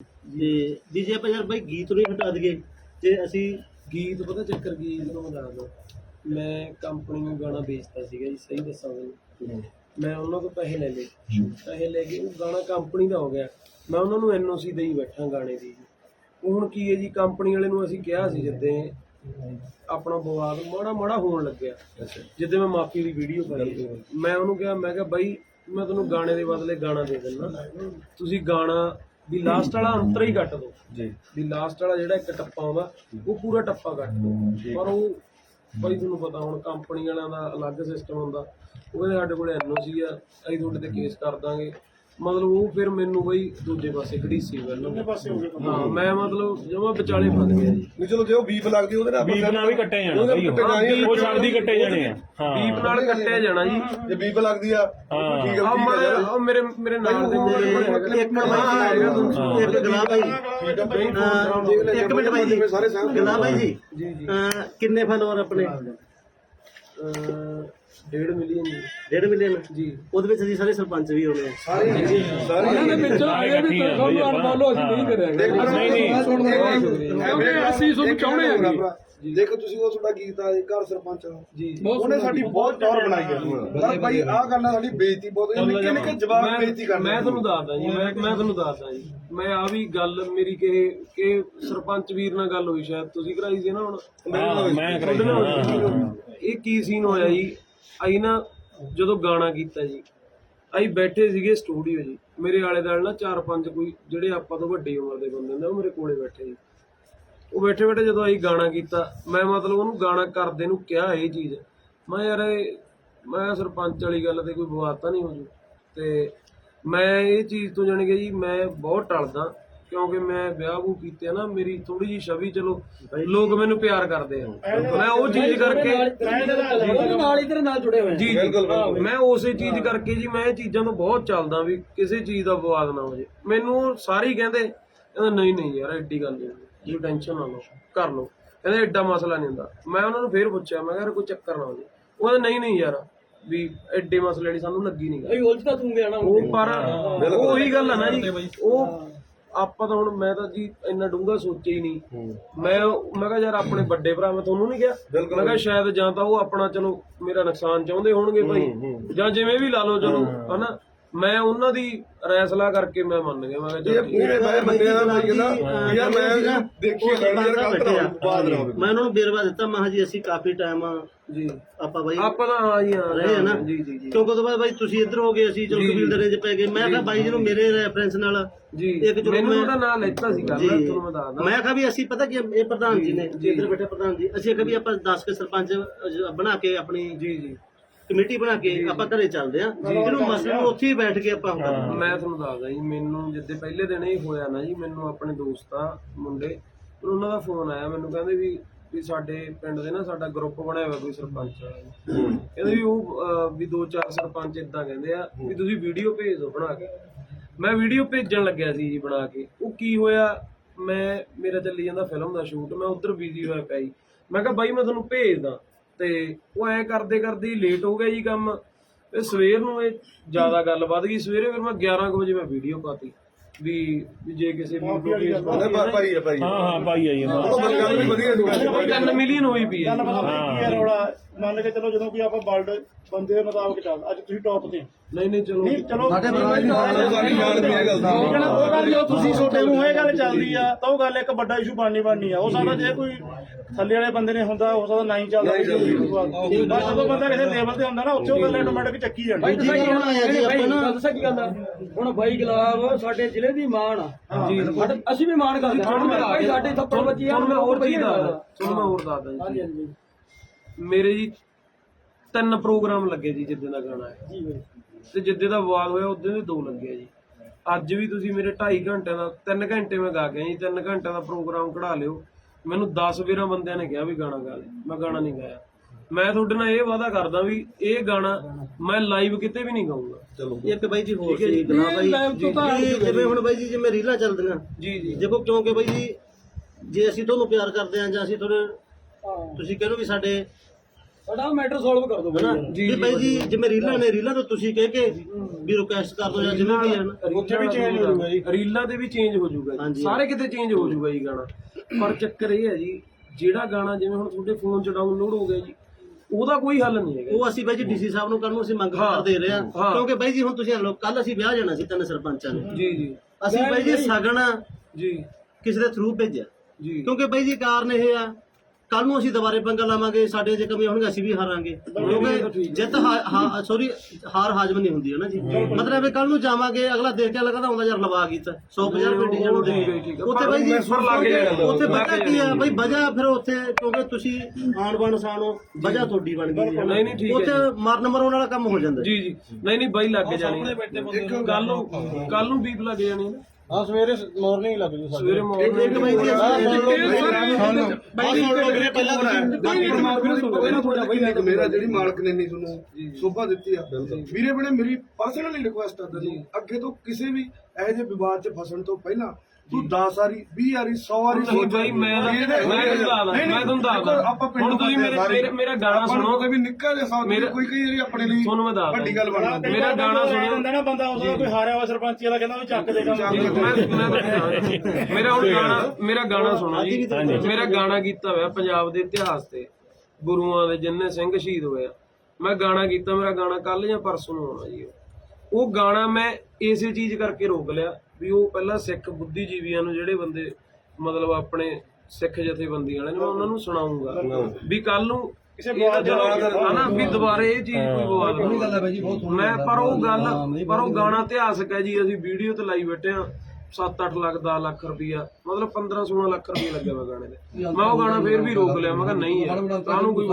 ਤੇ ਡੀਜੇ ਆਪਾਂ ਯਾਰ ਬਾਈ ਗੀਤ ਨੂੰ ਹੀ ਹਟਾ ਦਈਏ ਤੇ ਅਸੀਂ ਗੀਤ ਪਤਾ ਚੱਕਰ ਜੀ ਤੁਹਾਨੂੰ ਮੈਂ ਦੱਸਦਾ ਮੈਂ ਕੰਪਨੀ ਨੂੰ ਗਾਣਾ ਵੇਚਦਾ ਸੀਗਾ ਜੀ ਸਹੀ ਦੱਸਾਂ ਤੁਹਾਨੂੰ ਮੈਂ ਉਹਨਾਂ ਤੋਂ ਪੈਸੇ ਲੈ ਲਏ। ਪੈਸੇ ਲੈ ਕੇ ਉਹ ਗਾਣਾ ਕੰਪਨੀ ਦਾ ਹੋ ਗਿਆ। ਮੈਂ ਉਹਨਾਂ ਨੂੰ ਐਨਓਸੀ ਦੇਈ ਬੈਠਾ ਗਾਣੇ ਦੀ। ਜੀ ਉਹ ਹੁਣ ਕੀ ਹੈ ਜੀ ਕੰਪਨੀ ਵਾਲੇ ਨੂੰ ਅਸੀਂ ਕਿਹਾ ਸੀ ਜਿੱਦੇ ਆਪਣਾ ਵਿਵਾਦ ਮਾੜਾ ਮਾੜਾ ਹੋਣ ਲੱਗਿਆ। ਜਿੱਦੇ ਮੈਂ ਮਾਫੀ ਦੀ ਵੀਡੀਓ ਪਾਈ ਮੈਂ ਉਹਨੂੰ ਕਿਹਾ ਮੈਂ ਕਿਹਾ ਬਾਈ ਮੈਂ ਤੁਹਾਨੂੰ ਗਾਣੇ ਦੇ ਬਦਲੇ ਗਾਣਾ ਦੇ ਦਿੰਦਾ। ਤੁਸੀਂ ਗਾਣਾ ਵੀ ਲਾਸਟ ਵਾਲਾ ਅੰਤਰ ਹੀ ਕੱਟ ਦਿਓ ਜੀ। ਵੀ ਲਾਸਟ ਵਾਲਾ ਜਿਹੜਾ ਇੱਕ ਟੱਪਾ ਆਉਂਦਾ ਉਹ ਪੂਰਾ ਟੱਪਾ ਕੱਟ ਦਿਓ ਪਰ ਉਹ ਬਾਈ ਤੁਹਾਨੂੰ ਪਤਾ ਹੁਣ ਕੰਪਨੀ ਵਾਲਿਆਂ ਦਾ ਅਲੱਗ ਸਿਸਟਮ ਹੁੰਦਾ। ਉਹ ਕਹਿੰਦੇ ਸਾਡੇ ਕੋਲ ਐਨਓਸੀ ਆ ਅਸੀਂ ਤੁਹਾਡੇ ਤੇ ਕੇਸ ਕਰ ਦਾਂਗੇ। ਮਤਲਬ ਉਹ ਫਿਰ ਮੈਨੂੰ ਬਈ ਦੂਜੇ ਪਾਸੇ ਖੜੀ ਸੀ ਮੈਨੂੰ ਪਾਸੇ ਹੋ ਗਿਆ ਹਾਂ ਮੈਂ ਮਤਲਬ ਜਮਾ ਵਿਚਾਲੇ ਫਸ ਗਿਆ ਜੀ। ਨਹੀਂ ਚਲੋ ਜੇ ਉਹ ਬੀਪ ਲੱਗਦੀ ਉਹਦੇ ਨਾਲ ਆਪਾਂ ਬੀਪ ਨਾਲ ਵੀ ਕੱਟੇ ਜਾਣਾ ਉਹਦੇ ਬਈ ਨਾਲ ਕੱਟੇ ਜਾਣੇ ਆ। ਉਹ ਕੱਟੇ ਜਾਣੇ ਆ। ਹਾਂ। ਬੀਪ ਨਾਲ ਕੱਟਿਆ ਜਾਣਾ ਜੀ। ਜੇ ਬੀਪ ਲੱਗਦੀ ਆ ਹਾਂ। ਠੀਕ ਆ ਆ ਮੇਰੇ ਮੇਰੇ ਨਾਲ ਦੇ ਮੁੰਡੇ ਇੱਕ ਮਿੰਟ ਬਾਈ ਜੀ, ਇੱਕ ਗਲਾ ਬਾਈ। ਅਹ, ਇੱਕ ਮਿੰਟ ਬਾਈ ਜੀ ਸਾਰੇ ਸਾਹ ਗਲਾ ਬਾਈ ਜੀ ਜੀ ਜੀ। ਅਹ, ਕਿੰਨੇ ਫਾਲੋਅਰ ਆਪਣੇ? ਡੇਢ ਮਿਲੀਅਨ। ਜੀ ਡੇਢ ਮਿਲੀਅਨ? ਜੀ। ਉਹਦੇ ਵਿੱਚ ਅਸੀਂ ਸਾਰੇ ਸਰਪੰਚ ਵੀ ਹੋਣੇ ਆ। ਸਾਰੇ ਇਹਨਾਂ ਦੇ ਵਿੱਚੋਂ ਇਹ ਵੀ ਤੁਹਾਨੂੰ ਅਨਫੋਲੋ ਅਸੀਂ ਨਹੀਂ ਕਰਿਆ ਨਹੀਂ ਨਹੀਂ ਕਿਉਂਕਿ ਅਸੀਂ ਤੁਹਾਨੂੰ ਚਾਹੁੰਦੇ ਹਾਂ ਜੀ। ਦੇਖੋ ਤੁਸੀਂ ਉਹ ਤੁਹਾਡਾ ਗੀਤ ਆ ਘਰ ਸਰਪੰਚ। ਜੀ। ਉਹਨੇ ਸਾਡੀ ਬਹੁਤ ਟੌਰ ਬਣਾਈ ਹੈ। ਪਰ ਭਾਈ ਆਹ ਗੱਲ ਨਾਲ ਸਾਡੀ ਬੇਇੱਜ਼ਤੀ ਬਹੁਤ ਹੋਈ। ਨਿੱਕੇ ਨਿੱਕੇ ਜਵਾਬ ਬੇਇੱਜ਼ਤੀ ਕਰਦੇ ਮੈਂ ਤੁਹਾਨੂੰ ਦੱਸਦਾ ਜੀ ਮੈਂ ਮੈਂ ਤੁਹਾਨੂੰ ਦੱਸਦਾ ਜੀ। ਮੈਂ ਆ ਵੀ ਗੱਲ ਮੇਰੀ ਕਿ ਕਿ ਸਰਪੰਚ ਵੀਰ ਨਾਲ ਗੱਲ ਹੋਈ ਸ਼ਾਇਦ ਤੁਸੀਂ ਕਰਾਈ ਸੀ ਨਾ ਹੁਣ? ਮੈਂ ਕਰਾਈ ਇਹ ਕੀ ਸੀਨ ਹੋਇਆ ਜੀ? ਅਸੀਂ ਨਾ ਜਦੋਂ ਗਾਣਾ ਕੀਤਾ ਜੀ ਅਸੀਂ ਬੈਠੇ ਸੀਗੇ ਸਟੂਡੀਓ ਜੀ ਮੇਰੇ ਆਲੇ ਦੁਆਲੇ ਨਾ ਚਾਰ ਪੰਜ ਕੋਈ ਜਿਹੜੇ ਆਪਾਂ ਤੋਂ ਵੱਡੀ ਉਮਰ ਦੇ ਬੰਦੇ ਹੁੰਦੇ ਆ, ਉਹ ਮੇਰੇ ਕੋਲੇ ਬੈਠੇ ਜੀ। ਉਹ ਬੈਠੇ ਬੈਠੇ ਜਦੋਂ ਅਸੀਂ ਗਾਣਾ ਕੀਤਾ ਮੈਂ ਮਤਲਬ ਉਹਨੂੰ ਗਾਣਾ ਕਰਦੇ ਨੂੰ ਕਿਹਾ ਇਹ ਚੀਜ਼। ਮੈਂ ਯਾਰ ਇਹ ਮੈਂ ਸਰਪੰਚ ਵਾਲੀ ਗੱਲ ਤੇ ਕੋਈ ਵਿਵਾਦ ਤਾਂ ਨਹੀਂ ਹੋ ਜੂ? ਤੇ ਮੈਂ ਇਹ ਚੀਜ਼ ਤੋਂ ਜਾਣ ਕੇ ਜੀ ਮੈਂ ਬਹੁਤ ਟਲਦਾ। ਕਿਉਂਕਿ ਮੈਂ ਵਿਆਹ ਵੂ ਕੀਤੇ ਆ ਨਾ ਮੇਰੀ ਥੋੜੀ ਜੀ ਛਵੀ ਚਲੋ ਲੋਕ ਮੈਨੂੰ ਪਿਆਰ ਕਰਦੇ ਆ। ਮੈਂ ਉਹ ਚੀਜ਼ ਕਰਕੇ ਨਾਲ ਹੀ ਤੇਰੇ ਨਾਲ ਜੁੜੇ ਹੋਏ ਜੀ ਜੀ। ਮੈਂ ਉਸੇ ਚੀਜ਼ ਕਰਕੇ ਜੀ ਮੈਂ ਇਹ ਚੀਜ਼ਾਂ ਤੋਂ ਬਹੁਤ ਚੱਲਦਾ ਵੀ ਕਿਸੇ ਚੀਜ਼ ਦਾ ਵਿਵਾਦ ਨਾ ਹੋ ਜੇ। ਮੈਨੂੰ ਸਾਰੇ ਹੀ ਕਹਿੰਦੇ ਕਹਿੰਦਾ ਨਹੀਂ ਨਹੀਂ ਯਾਰ ਐਡੀ ਗੱਲ ਨਹੀਂ। ਜੀ ਟੈਨਸ਼ਨ ਨਾ ਲਓ ਕਰ ਲਓ। ਕਹਿੰਦੇ ਐਡਾ ਮਸਲਾ ਨਹੀਂ ਹੁੰਦਾ। ਮੈਂ ਉਹਨਾਂ ਨੂੰ ਫੇਰ ਪੁੱਛਿਆ ਮੈਂ ਕਿਹਾ ਯਾਰ ਕੋਈ ਚੱਕਰ ਨਾ ਹੋ ਜੇ। ਉਹ ਕਹਿੰਦੇ ਨਹੀਂ ਨਹੀਂ ਯਾਰ ਵੀ ਐਡੇ ਮਸਲੇ ਦੀ ਸਾਨੂੰ ਲੱਗੀ ਨਹੀਂ ਗੱਲ। ਅਸੀਂ ਉਲਝਦਾ ਤੂੰ ਗਿਆ ਨਾ। ਉਹ ਪਰ ਉਹ ਉਹੀ ਗੱਲ ਆ ਨਾ ਜੀ। ਉਹ ਆਪਾਂ ਤਾਂ ਹੁਣ ਮੈਂ ਤਾਂ ਜੀ ਇੰਨਾ ਡੂੰਘਾ ਸੋਚਿਆ ਹੀ ਨਹੀਂ। ਮੈਂ ਮੈਂ ਕਿਹਾ ਯਾਰ ਆਪਣੇ ਵੱਡੇ ਭਰਾ ਮੈਂ ਤੁਹਾਨੂੰ ਨਹੀਂ ਕਿਹਾ। ਮੈਂ ਕਿਹਾ ਸ਼ਾਇਦ ਜਾਂ ਤਾਂ ਉਹ ਆਪਣਾ ਚਲੋ ਮੇਰਾ ਨੁਕਸਾਨ ਚਾਹੁੰਦੇ ਹੋਣਗੇ ਭਾਈ। ਜਾਂ ਜਿਵੇਂ ਵੀ ਲਾ ਲਓ ਚਲੋ ਹਨਾ? ਮੈਂ ਉਹਨਾਂ ਦੀ ਰੈਸਲਾ ਕਰਕੇ ਮੈਂ ਮੰਨ ਗਿਆ ਮੈਂ ਕਿਹਾ ਇਹ ਚੱਲ ਠੀਕ ਪੂਰੇ ਬਾਰੇ ਬੰਦੇ ਦਾ ਭਾਈ ਕਹਿੰਦਾ ਯਾਰ ਮੈਂ ਦੇਖੀ ਗੱਲ ਯਾਰ ਗਲਤ ਨਾ ਬਾਦ ਨਾ ਹੋਵੇ ਮੈਂ ਉਹਨਾਂ ਨੂੰ ਬੇਰਵਾ ਦਿੱਤਾ ਮੈਂ ਕਿਹਾ ਜੀ ਅਸੀਂ ਕਾਫੀ ਟਾਈਮ ਜੀ। ਆਪਾਂ ਬਾਈ ਆਪਾਂ ਤਾਂ ਹਾਂ ਜੀ ਹਾਂ ਰਹੇ ਆ ਨਾ। ਜੀ ਜੀ ਜੀ। ਕਿਉਂਕਿ ਉਹ ਤੋਂ ਬਾਅਦ ਬਾਈ ਤੁਸੀਂ ਇੱਧਰ ਹੋ ਗਏ ਅਸੀਂ ਚਲੋ ਕਬੀਲਦਾਰੇ 'ਚ ਪੈ ਗਏ। ਮੈਂ ਕਿਹਾ ਬਾਈ ਜੀ ਨੂੰ ਮੇਰੇ ਰੈਫਰੈਂਸ ਨਾਲ ਜੀ। ਇੱਕ ਚਲੋ ਮੈਨੂੰ ਮੈਂ- ਉਹਦਾ ਨਾਂ ਲੈਤਾ ਸੀ ਗੱਲ ਜੀ ਤੁਹਾਨੂੰ ਮੈਂ ਦੱਸਦਾ ਮੈਂ ਕਿਹਾ ਵੀ ਅਸੀਂ ਪਤਾ ਕੀ ਇਹ ਪ੍ਰਧਾਨ ਜੀ ਨੇ ਇੱਧਰ ਬੈਠੇ ਪ੍ਰਧਾਨ ਜੀ। ਅਸੀਂ ਕਿਹਾ ਵੀ ਆਪਾਂ 10 ਕੇ ਸਰਪੰਚ ਅਹ, ਬਣਾ ਕੇ ਆਪਣੀ ਜੀ ਜੀ। ਕਮੇਟੀ ਬਣਾ ਕੇ ਆਪਾਂ ਘਰੇ ਚੱਲਦੇ ਆ ਇਹਨੂੰ ਮਸਲੇ ਨੂੰ ਉੱਥੇ ਹੀ ਬੈਠ ਕੇ ਆਪਾਂ ਕਰਾਂਗੇ। ਮੈਂ ਤੁਹਾਨੂੰ ਦੱਸਦਾ ਜੀ ਮੈਨੂੰ ਜਿੱਦੇ ਪਹਿਲੇ ਦਿਨ ਹੀ ਹੋਇਆ ਨਾ ਜੀ ਮੈਨੂੰ ਆਪਣੇ ਦੋਸਤਾਂ ਮੁੰਡੇ ਉਹਨਾਂ ਦਾ ਫੋਨ ਆਇਆ ਮੈਨੂੰ ਕਹਿੰਦੇ ਵੀ ਵੀ ਸਾਡੇ ਪਿੰਡ ਦੇ ਨਾ ਸਾਡਾ ਗਰੁੱਪ ਬਣਿਆ ਹੋਇਆ ਕੋਈ ਸਰਪੰਚ ਵਾਲਾ। ਕਹਿੰਦੇ ਵੀ ਉਹ ਵੀ ਦੋ ਚਾਰ ਸਰਪੰਚ ਇਦਾਂ ਕਹਿੰਦੇ ਆ ਵੀ ਤੁਸੀਂ ਵੀਡੀਓ ਭੇਜ ਦਿਓ ਬਣਾ ਕੇ। ਮੈਂ ਵੀਡੀਓ ਭੇਜਣ ਲੱਗਿਆ ਸੀ ਜੀ ਬਣਾ ਕੇ। ਉਹ ਕੀ ਹੋਇਆ ਮੈਂ ਮੇਰਾ ਚੱਲੀ ਜਾਂਦਾ ਫਿਲਮ ਦਾ ਸ਼ੂਟ ਮੈਂ ਉਧਰ ਬਿਜ਼ੀ ਹੋਇਆ ਪਿਆ ਜੀ। ਮੈਂ ਕਿਹਾ ਬਾਈ ਮੈਂ ਤੁਹਾਨੂੰ ਭੇਜਦਾ। ਤੇ ਉਹ ਐ ਕਰਦੇ ਕਰਦੇ ਹੀ ਲੇਟ ਹੋ ਗਿਆ ਜੀ ਕੰਮ। ਤੇ ਸਵੇਰ ਨੂੰ ਇਹ ਜ਼ਿਆਦਾ ਗੱਲ ਵੱਧ ਗਈ। ਸਵੇਰੇ ਫਿਰ ਮੈਂ 11 ਕੁ ਵਜੇ ਮੈਂ ਵੀਡੀਓ ਪਾਤੀ ਵੀ ਵੀ ਜੇ ਕਿਸੇ ਨੂੰ ਭਾਈ ਆ ਭਾਈ। ਹਾਂ ਹਾਂ ਭਾਈ ਆਈ ਉਹ ਗੱਲ ਵੀ ਵਧੀਆ ਸੀ 3 ਮਿਲੀਅਨ ਹੋਈ ਪਈ ਹੈ ਜੀ। ਕੀ ਰੌਲਾ? ਮੰਨ ਕੇ ਚਲੋ ਜਦੋਂ ਕਿ ਆਪਾਂ ਵਰਲਡ ਬੰਦੇ ਦੇ ਮੁਤਾਬਕ ਚੱਲ ਅੱਜ ਤੁਸੀਂ ਟੌਪ ਤੇ ਨਹੀਂ ਨਹੀਂ ਚਲੋ। ਚਲੋ ਸਾਡੀ ਜਾਨ ਵੀ ਇਹ ਗੱਲ ਦਾ ਉਹ ਗੱਲ ਜੋ ਤੁਸੀਂ ਛੋਟੇ ਨੂੰ ਇਹ ਗੱਲ ਚੱਲਦੀ ਆ ਤਾਂ ਉਹ ਗੱਲ ਇੱਕ ਵੱਡਾ ਇਸ਼ੂ ਬਣਨੀ ਬਣਨੀ ਆ। ਉਹ ਸਾਡਾ ਜੇ ਕੋਈ ਥੱਲੇ ਵਾਲੇ ਬੰਦੇ ਨੇ ਹੁੰਦਾ ਹੋ ਸਕਦਾ ਨਹੀਂ ਚੱਲਦਾ ਬਸ ਜਦੋਂ ਬੰਦਾ ਕਿਸੇ ਲੈਵਲ ਤੇ ਹੁੰਦਾ ਨਾ ਉੱਥੇ ਉਹ ਗੱਲ ਆਟੋਮੈਟਿਕ ਚੱਕੀ ਜਾਂਦੀ। ਜੀ ਬਣਾਇਆ ਜੀ ਆਪਾਂ ਨਾ ਦੱਸਾਂ ਕੀ ਗੱਲ ਆ? ਹੁਣ ਬਾਈ ਗੁਲਾਬ ਸਾਡੇ ਜ਼ਿਲ੍ਹੇ ਦੀ ਮਾਣ ਆ। ਜੀ ਅਸੀਂ ਵੀ ਮਾਣ ਕਰਦੇ ਹਾਂ। ਹੁਣ ਸਾਡੇ ਥੱਪੜ ਵੱਜੀ ਆ ਹੋਰ ਚੀਜ਼ ਦੱਸਦਾ ਤੁਹਾਨੂੰ ਮੈਂ ਹੋਰ ਦੱਸਦਾ ਜੀ ਮੇਰੇ ਜੀ ਤਿੰਨ ਪ੍ਰੋਗਰਾਮ ਲੱਗੇ ਜੀ ਜਿੱਦੇ ਦਾ ਗਾਣਾ ਹੈ। ਜੀ ਬਾਈ। ਤੇ ਜਿੱਦੇ ਦਾ ਵਿਵਾਦ ਹੋਇਆ ਉਦੋਂ ਦੇ ਦੋ ਲੱਗੇ ਆ ਜੀ। ਅੱਜ ਵੀ ਤੁਸੀਂ ਮੇਰੇ 2.5 ਘੰਟਿਆਂ ਦਾ 3 ਘੰਟੇ ਮੈਂ ਗਾ ਕੇ ਆਇਆ ਜੀ 3 ਘੰਟਿਆਂ ਦਾ ਪ੍ਰੋਗਰਾਮ ਕਢਾ ਲਿਓ। ਮੈਨੂੰ 10 ਵੀਰਾਂ ਬੰਦਿਆਂ ਨੇ ਕਿਹਾ ਵੀ ਗਾਣਾ ਗਾ ਲੈ। ਮੈਂ ਗਾਣਾ ਨਹੀਂ ਗਾਇਆ। ਮੈਂ ਤੁਹਾਡੇ ਨਾਲ ਇਹ ਵਾਅਦਾ ਕਰਦਾ ਵੀ ਇਹ ਗਾਣਾ ਮੈਂ ਲਾਈਵ ਕਿਤੇ ਵੀ ਨਹੀਂ ਗਾਉਂਗਾ ਇੱਕ ਬਾਈ ਜੀ ਹੋਰ ਸੀ ਗਲਾ ਬਾਈ। ਜੀ ਜਿਵੇਂ ਹੁਣ ਬਾਈ ਜੀ ਜਿਵੇਂ ਰੀਲਾਂ ਚੱਲਦੀਆਂ। ਜੀ ਜੀ। ਦੇਖੋ ਕਿਉਂਕਿ ਬਾਈ ਜੀ ਜੇ ਅਸੀਂ ਤੁਹਾਨੂੰ ਪਿਆਰ ਕਰਦੇ ਹਾਂ ਜਾਂ ਅਸੀਂ ਤੁਹਾਡੇ ਤੁਸੀਂ ਕਹਿੰਦੇ ਵੀ ਸਾਡੇ ਸਾਡਾ ਮੈਟਰ ਸੋਲਵ ਕਰ ਦੋ ਹਨਾ? ਬਾਈ ਜੀ। ਬਾਈ ਜੀ ਜਿਵੇਂ ਰੀਲਾਂ ਨੇ ਰੀਲਾਂ ਤੋਂ ਤੁਸੀਂ ਕਹਿ ਕੇ ਵੀ ਰਿਕੁਐਸਟ ਕਰ ਦੋ ਜਾਂ ਜਿਵੇਂ ਵੀ ਹੈ ਨਾ। ਉੱਥੇ ਵੀ ਚੇਂਜ ਹੋ ਜਾਊਗਾ ਜੀ। ਰੀਲਾਂ ਦੇ ਵੀ ਚੇਂਜ ਹੋ ਜਾਊਗਾ ਜੀ। ਸਾਰੇ ਕਿਤੇ ਚੇਂਜ ਹੋ ਜਾਊਗਾ ਜੀ ਗਾਣਾ। ਪਰ ਚੱਕਰ ਇਹ ਹੈ ਜੀ ਜਿਹੜਾ ਗਾਣਾ ਜਿਵੇਂ ਹੁਣ ਤੁਹਾਡੇ ਫੋਨ 'ਚ ਡਾਊਨਲੋਡ ਹੋ ਗਿਆ ਜੀ ਉਹਦਾ ਕੋਈ ਹੱਲ ਨਹੀਂ ਹੈਗਾ। ਉਹ ਅਸੀਂ ਬਾਈ ਜੀ ਡੀਸੀ ਸਾਹਿਬ ਨੂੰ ਕਰਨ ਨੂੰ ਅਸੀਂ ਮੰਗ। ਪੱਤਰ ਦੇ ਰਹੇ ਹਾਂ। ਕਿਉਂਕਿ ਬਾਈ ਜੀ ਹੁਣ ਤੁਸੀਂ ਲੋਕ ਕੱਲ ਅਸੀਂ ਵਿਆਹ ਜਾਣਾ ਸੀ ਤਿੰਨ ਸਰਪੰਚਾਂ ਨੇ। ਜੀ ਜੀ। ਅਸੀਂ ਬਾਈ ਜੀ ਸਗਨ ਜੀ। ਕਿਸੇ ਦੇ ਥਰੂ ਭੇਜਿਆ। ਜੀ। ਕਿਉਂਕਿ ਬਾਈ ਜੀ ਕਾਰਨ ਇਹ ਆ ਕੱਲ ਨੂੰ ਅਸੀਂ ਦੁਬਾਰੇ ਪੰਗਾ ਲਾਵਾਂਗੇ ਸਾਡੇ ਜੇ ਕਮੀਆਂ ਹੋਣਗੀਆਂ ਅਸੀਂ ਵੀ ਹਾਰਾਂਗੇ। ਕਿਉਂਕਿ ਜਿੱਤ ਸੌਰੀ ਹਾਰ ਹਾਜ਼ਮ ਨਹੀਂ ਹੁੰਦੀ ਹੈ ਨਾ ਜੀ। ਮਤਲਬ ਇਹ ਕੱਲ ਨੂੰ ਜਾਵਾਂਗੇ ਅਗਲਾ ਦੇਖ ਕੇ ਲੱਗਦਾ ਹੁੰਦਾ ਯਾਰ ਲਵਾ ਕੀਤਾ 150 ਰੁਪਏ ਡੀਜ਼ਲ ਨੂੰ ਹੈ, ਹੈ। ਉੱਥੇ ਬਾਈ ਜੀ। ਉੱਥੇ ਪਤਾ ਕੀ ਆ ਬਾਈ ਵਜ੍ਹਾ ਫਿਰ ਉੱਥੇ ਕਿਉਂਕਿ ਤੁਸੀਂ ਆਣ ਬਣ ਸਾਨੋ ਵਜ੍ਹਾ ਤੁਹਾਡੀ ਬਣ ਗਈ ਹੈ। ਨਹੀਂ, ਨਹੀਂ, ਠੀਕ ਹੈ ਉੱਥੇ ਮਰਨ ਮਰਾਉਣ ਵਾਲਾ ਕੰਮ ਹੋ ਜਾਂਦਾ। ਜੀ ਜੀ। ਨਹੀਂ ਨਹੀਂ ਬਾਈ ਲੱਗ ਜਾਣੀ ਕੱਲ ਨੂੰ। ਕੱਲ ਨੂੰ ਬੀਪ ਲੱਗ ਜਾਣੀ ਨਾ। ਹਾਂ ਸਵੇਰੇ ਮਾਰਨਿੰਗ ਲੱਗ ਜੂ ਸਵੇਰੇ morning ਇੱਕ ਬਾਈ ਜੀ ਬਾਈ ਸੁਣ ਲਓ ਵੀਰੇ ਪਹਿਲਾਂ ਤਾਂ ਮੇਰਾ ਜਿਹੜੀ ਮਾਲਕ ਨੇ ਨਹੀਂ ਤੁਹਾਨੂੰ ਸੋਭਾ ਦਿੱਤੀ ਆ ਵੀਰੇ ਬਣੇ ਮੇਰੀ ਪਰਸਨਲੀ ਰਿਕੁਐਸਟ ਆ ਤੈਨੂੰ। ਅੱਗੇ ਤੋਂ ਕਿਸੇ ਵੀ ਇਹੋ ਜਿਹੇ ਵਿਵਾਦ 'ਚ ਫਸਣ ਤੋਂ ਪਹਿਲਾਂ ਤੂੰ 10 ਵਾਰੀ 20 ਵਾਰੀ 100 ਵਾਰੀ ਨਹੀਂ ਬਾਈ ਮੈਂ ਮੈਂ ਤੁਹਾਨੂੰ ਦੱਸਦਾ। ਮੈਂ ਤੁਹਾਨੂੰ ਦੱਸਦਾ। ਹੁਣ ਤੁਸੀਂ ਮੇਰੇ ਮੇਰਾ- ਮੇਰਾ ਗਾਣਾ ਸੁਣੋ। ਕੋਈ ਵੀ ਨਿੱਕਾ ਜਿਹਾ ਸੌਦਾ ਮੇਰਾ- ਕੋਈ ਕਈ ਵਾਰੀ ਆਪਣੇ ਲਈ ਤੁਹਾਨੂੰ ਮੈਂ ਦੱਸਦਾ। ਵੱਡੀ ਗੱਲ ਬਣ ਮੇਰਾ ਗਾਣਾ ਸੁਣੋ। ਹੁੰਦਾ ਨਾ ਬੰਦਾ ਉਸ ਦਾ ਕੋਈ ਹਾਰਿਆ ਹੋਇਆ ਸਰਪੰਚੀ ਵਾਲਾ ਕਹਿੰਦਾ ਵੀ ਚੱਕ ਦੇ ਕੰਮ। ਮੈਂ ਮੈਂ ਦੱਸਦਾ। ਮੇਰਾ ਹੁਣ ਗਾਣਾ ਮੇਰਾ ਗਾਣਾ ਸੁਣੋ ਜੀ। ਮੇਰਾ ਗਾਣਾ ਕੀਤਾ ਹੋਇਆ ਪੰਜਾਬ ਦੇ ਇਤਿਹਾਸ ਤੇ। ਗੁਰੂਆਂ ਦੇ ਜਿੰਨੇ ਸਿੰਘ ਸ਼ਹੀਦ ਹੋਏ ਆ। ਮੈਂ ਗਾਣਾ ਕੀਤਾ ਮੇਰਾ ਗਾਣਾ ਕੱਲ ਜਾਂ ਪਰਸੋਂ ਨੂੰ ਆਉਣਾ ਜੀ। ਉਹ ਗਾਣਾ ਮੈਂ ਇਸੇ ਚੀਜ਼ ਕਰਕੇ ਰੋਕ ਲਿਆ ਵੀ ਉਹ ਪਹਿਲਾਂ ਸਿੱਖ ਬੁੱਧੀਜੀਵੀਆਂ ਨੂੰ ਜਿਹੜੇ ਬੰਦੇ ਮਤਲਬ ਆਪਣੇ ਸਿੱਖ ਜਥੇਬੰਦੀਆਂ ਵਾਲੇ ਨੇ ਮੈਂ ਉਹਨਾਂ ਨੂੰ ਸੁਣਾਉਂਗਾ। ਵੀ ਕੱਲ ਨੂੰ ਕਿਸੇ ਹਨਾ ਵੀ ਦੁਬਾਰੇ ਇਹ ਚੀਜ਼ ਕੋਈ ਵਿਵਾਦ ਨਾ ਮੈਂ ਪਰ ਉਹ ਗੱਲ ਪਰ ਉਹ ਗਾਣਾ ਇਤਿਹਾਸਕ ਹੈ ਜੀ ਅਸੀਂ ਵੀਡੀਓ ਤੇ ਲਾਈ ਬੈਠੇ ਆ 7-8 ਲੱਖ 10 ਲੱਖ ਰੁਪਈਆ ਮਤਲਬ 15-16 ਲੱਖ ਰੁਪਈਆ ਲੱਗਿਆ ਵਾ ਗਾਣੇ ਦੇ ਮੈਂ ਉਹ ਗਾਣਾ ਫੇਰ ਵੀ ਰੋਕ ਲਿਆ ਮੈਂ ਕਿਹਾ ਨਹੀਂ ਯਾਰ ਕਾਹਨੂੰ ਕੋਈ